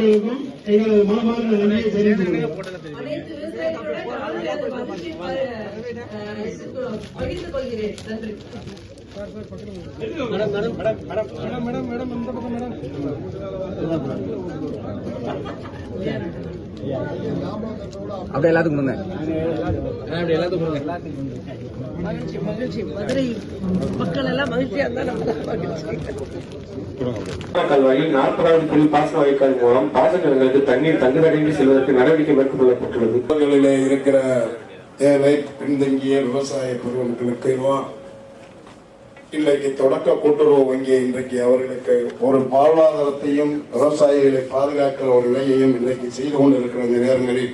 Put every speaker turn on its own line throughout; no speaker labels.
அவர்களுக்கும் எங்களது மனமார்ந்த நன்றியை தெரிவித்துக் கொள்கிறோம்
அனைத்து விவசாயிகளுடன் நானும்
அப்படியே எல்லாத்துக்கும் கொடுங்க. அப்படியே எல்லாத்துக்கும் கொடுங்க.
மகிழ்ச்சி மகிழ்ச்சி மதுரை மக்கள் எல்லாம் மகிழ்ச்சியா இருந்தா நம்ம மகிழ்ச்சி
கால்வாயில் நாற்பதாவது புள்ளி பாசன வாய்க்கால் மூலம் பாசனங்களுக்கு தண்ணீர் தங்குதடைந்து செல்வதற்கு நடவடிக்கை மேற்கொள்ளப்பட்டுள்ளது.
இருக்கிற ஏழை பின்தங்கிய விவசாய பெருமக்களுக்கு இன்றைக்கு தொடக்க கூட்டுறவு வங்கி இன்றைக்கு அவர்களுக்கு ஒரு வாழ்வாதாரத்தையும் விவசாயிகளை பாதுகாக்கிற ஒரு நிலையையும் இன்றைக்கு செய்து கொண்டிருக்கிற இந்த நேரங்களில்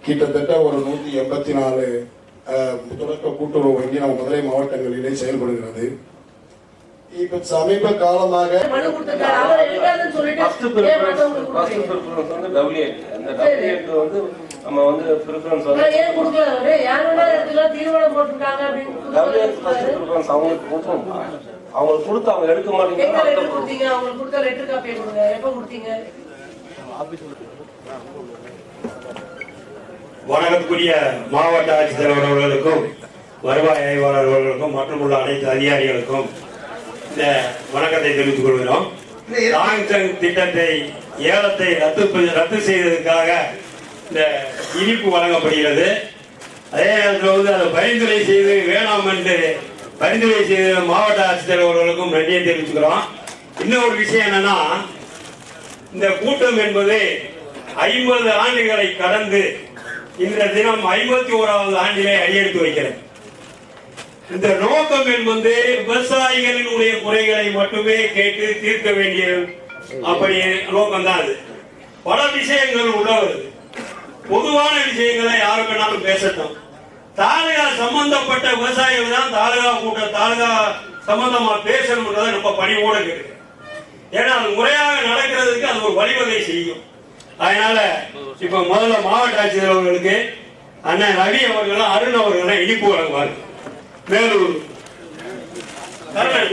கிட்டத்தட்ட ஒரு நூத்தி எண்பத்தி நாலு தொடக்க கூட்டுறவு வங்கி நம்ம மதுரை மாவட்டங்களிலே செயல்படுகிறது. இப்ப சமீப காலமாக
வந்து நம்ம வந்து ப்ரிஃபரன்ஸ் வந்து
ஏன் கொடுக்கல அவரு யார் வேணாலும் எடுத்துக்கலாம் தீர்மானம் போட்டிருக்காங்க அப்படின்னு.
ப்ரிஃபரன்ஸ் அவங்களுக்கு கொடுத்தோம் அவங்களுக்கு கொடுத்து அவங்க எடுக்க
எங்க லெட்டர் கொடுத்தீங்க? அவங்களுக்கு கொடுத்த லெட்டர் காப்பியை கொடுங்க எப்ப கொடுத்தீங்க?
வணக்கத்துக்குரிய மாவட்ட ஆட்சித்தலைவர் அவர்களுக்கும் வருவாய் ஆய்வாளர் அவர்களுக்கும் மற்றும் உள்ள அனைத்து அதிகாரிகளுக்கும் இந்த வணக்கத்தை தெரிவித்துக் கொள்கிறோம். திட்டத்தை ஏலத்தை ரத்து ரத்து செய்ததற்காக இந்த இனிப்பு வழங்கப்படுகிறது. அதே நேரத்தில் வந்து அதை பரிந்துரை செய்து வேணாம் என்று பரிந்துரை செய்த மாவட்ட ஆட்சித்தலைவர் அவர்களுக்கும் நன்றியை தெரிவிச்சுக்கிறோம். இன்னொரு விஷயம் என்னன்னா இந்த கூட்டம் என்பது ஐம்பது ஆண்டுகளை கடந்து இந்த தினம் ஐம்பத்தி ஓராவது ஆண்டிலே அடியெடுத்து வைக்கிறது. இந்த நோக்கம் என்பது விவசாயிகளினுடைய குறைகளை மட்டுமே கேட்டு தீர்க்க வேண்டிய அப்படி நோக்கம் தான் அது. பல விஷயங்கள் உள்ளவர் பொதுவான விஷயங்களை யாரு வேணாலும் பேசட்டும். தாலுகா சம்பந்தப்பட்ட விவசாயிகள் தான் தாலுகா கூட்ட தாலுகா சம்பந்தமா பேசணும்ன்றதை நம்ம பணிவோட கேட்டு ஏன்னா அது முறையாக நடக்கிறதுக்கு அது ஒரு வழிவகை செய்யும். அதனால இப்ப முதல்ல மாவட்ட ஆட்சியர் அவர்களுக்கு அண்ணன் ரவி அவர்களும் அருண் அவர்களும் இனிப்பு வழங்குவார். மேலூர்.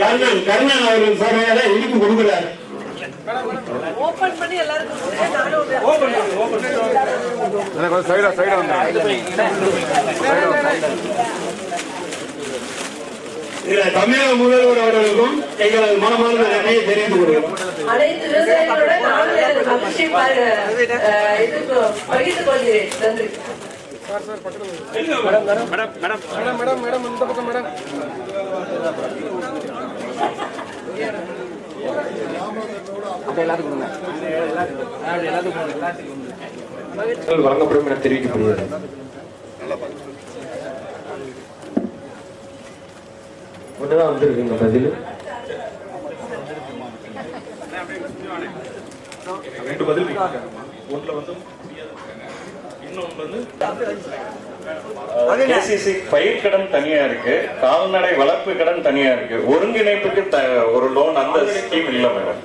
கர்ணன் கர்ணன் அவர்கள் சார்பாக இனிப்பு கொடுக்கிறார்.
ஓபன் பண்ணி எல்லாருக்கும் கொடுங்க. நானும் ஒரு-
கொஞ்சம் சைடா சைடா வந்து
இதுல தமிழக முதல்வர் அவர்களுக்கும் எங்களது மனமார்ந்த நன்றியை தெரிவித்துக் கொள்கிறோம்.
அனைத்து விவசாயிகளுடன் நானும் எனது மகிழ்ச்சி ப- அஹ் இது பகிர்ந்து கொள்கிறேன்.
எல்லாத்துக்கும் கொடுங்க எல்லாத்துக்கும்
வழங்கப்படும் என தெரிவிக்கப்படுகிறது. ஒன்றுதான் வந்திருக்குங்க பதில்.
ரெண்டு பதில் ஒன்றுல வந்து இன்னொன்று வந்து
கேசிசி கடன் தனியா இருக்கு கால்நடை வளர்ப்பு கடன் தனியா இருக்கு. ஒருங்கிணைப்புக்கு ஒரு லோன் அந்த ஸ்கீம் இல்லை மேடம்